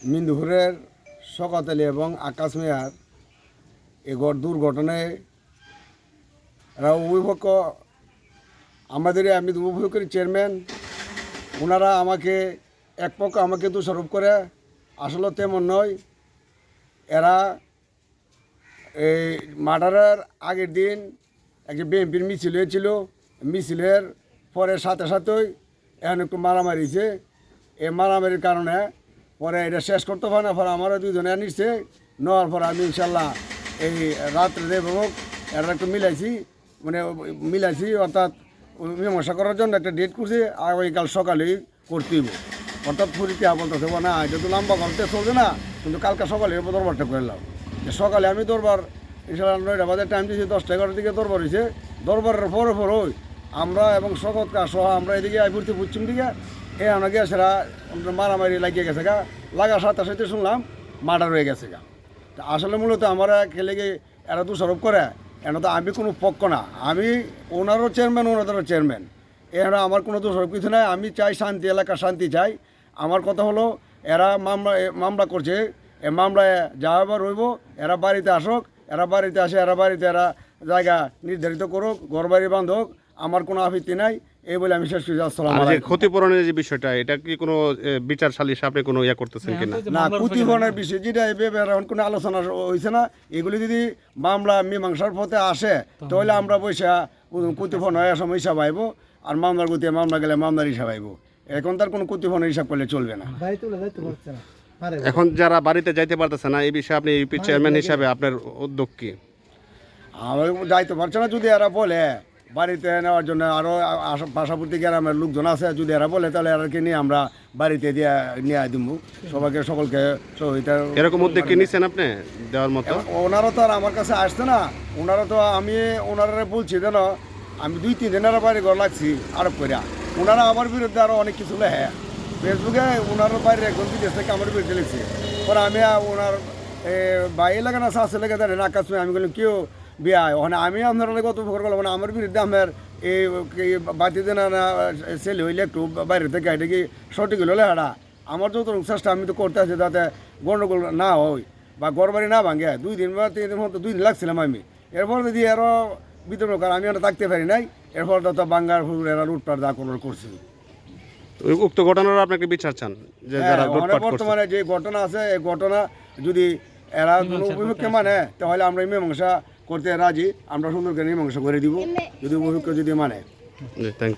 মিন্দুপুরের শকাতালি এবং আকাশ মেয়ার এ ঘর দুর্ঘটনায় এরা অভিভাবক আমাদের আমি অভিভাবকের চেয়ারম্যান ওনারা আমাকে এক পক্ষ আমাকে দোষারোপ করে, আসলে তেমন নয়। এরা এই মার্ডারের আগের দিন একটা বিএনপির মিছিল হয়েছিল। মিছিলের পরে সাথে সাথেই এখন একটু মারামারিছে এই মারামারির কারণে পরে এটা শেষ করতে পারে না, পরে আমারও দুজনে নিচ্ছে নেওয়ার পরে আমি ইনশাল্লাহ এই রাত্রে দেব এরা একটু মিলাইছি মানে মিলাইছি, অর্থাৎ মীমাংসা করার জন্য একটা ডেট করছি, আগামীকাল সকালেই করতেই। অর্থাৎ পরীক্ষা বলতেছে, না, এটা তো লম্বা করতে চলবে না, কিন্তু কালকে সকালে দরবারটা করলাম সকালে আমি দরবার, ইনশাল্লাহ নয়টা বাজে টাইম দিয়েছি, দশটা এগারোটার দিকে দরবার হয়েছে দরবারের পরে পর আমরা এবং শকত কা সহ আমরা এদিকে আই পড়তে পশ্চিম দিকে এ আমরা গেছেরা মারামারি লাগিয়ে গেছে গা। লাগার সাথে সাথে শুনলাম মার্ডার হয়ে গেছে গা। আসলে মূলত আমরা খেলে গিয়ে এরা দোষারোপ করে এরা তো আমি কোনো পক্ষ না। আমি ওনারও চেয়ারম্যান, ওনাদেরও চেয়ারম্যান। এরা আমার কোনো দোষারোপ কিছু নাই। আমি চাই শান্তি এলাকার শান্তি চাই। আমার কথা হলো, এরা মামলা মামলা করছে। এ মামলায় যা এবার রইব এরা বাড়িতে আসুক, এরা বাড়িতে আসে, এরা বাড়িতে এরা জায়গা নির্ধারিত করুক ঘর বাড়ি বাঁধুক। আমার কোনো আপত্তি নাই। এই বলে আমি শেষ করছি আসসালাম যে ক্ষতিপূরণের যে বিষয়টা এটা কি কোনো বিচার সালিশ আপনি কোনো ইয়া করতেছেন কিনা? না ক্ষতিপূরণের বিষয় যেটা এই ব্যাপারে এখন কোনো আলোচনা হয়েছে না। এগুলি যদি মামলা মীমাংসার পথে আসে তাহলে আমরা পয়সা ক্ষতিপূরণ হয়ে সময় হিসাব আইব আর মামলার গতি মামলা গেলে মামলার হিসাব আইব এখন তার কোনো ক্ষতিপূরণের হিসাব করলে চলবে না। এখন যারা বাড়িতে যাইতে পারতেছে না এই বিষয়ে আপনি ইউপি চেয়ারম্যান হিসাবে আপনার উদ্যোগ কি? আমার যাইতে পারছে না যদি এরা বলে বাড়িতে নেওয়ার জন্য আরও পাশাপাশি গ্রামের লোকজন আছে যদি এরা বলে তাহলে এরাকে নিয়ে আমরা বাড়িতে দিয়ে নিয়ে দিব সবাইকে সকলকে সহযোগিতা এরকম উদ্যোগ কি নিছেন আপনি দেওয়ার মতো? ওনারা তো আর আমার কাছে আসছে না। ওনারা তো আমি ওনারা বলছি যেন আমি দুই তিন দিনের বাড়ি ঘর লাগছি আরোপ করিয়া ওনারা আমার বিরুদ্ধে আরও অনেক কিছু লেখে। ফেসবুকে ওনার বাইরে একজন বিদেশ থেকে আমার বিরুদ্ধে লিখছে। পরে আমি ওনার এ, ভাই এলাকা না শাস্তি লেগে দেন আকাশ আমি বললাম কেউ বিয়া ওখানে আমি আপনার কত উপকার করলাম মানে আমার বিরুদ্ধে আমার এই বাতি দেনা না সেল হইলে একটু বাইরে থেকে এটা কি সঠিক হলে হারা আমার যত চেষ্টা আমি তো করতে আছি যাতে গন্ডগোল না হয় বা ঘর বাড়ি না ভাঙে। দুই দিন বা তিন দিন মতো দুই দিন লাগছিলাম আমি। এরপর যদি আরও বিতরণ করে আমি আর থাকতে পারি নাই। এরপর তো বাঙ্গার ফুল এরা লুটপাট দা কোনো করছি। উক্ত ঘটনার আপনাকে বিচার চান যে যারা হ্যাঁ, বর্তমানে যে ঘটনা আছে এই ঘটনা যদি এরা কোনো অভিযোগকে মানে তাহলে আমরা এই মীমাংসা করতে রাজি আমরা সুন্দর করে মাংস করে দিব। যদি অভিজ্ঞ যদি মানে। থ্যাংক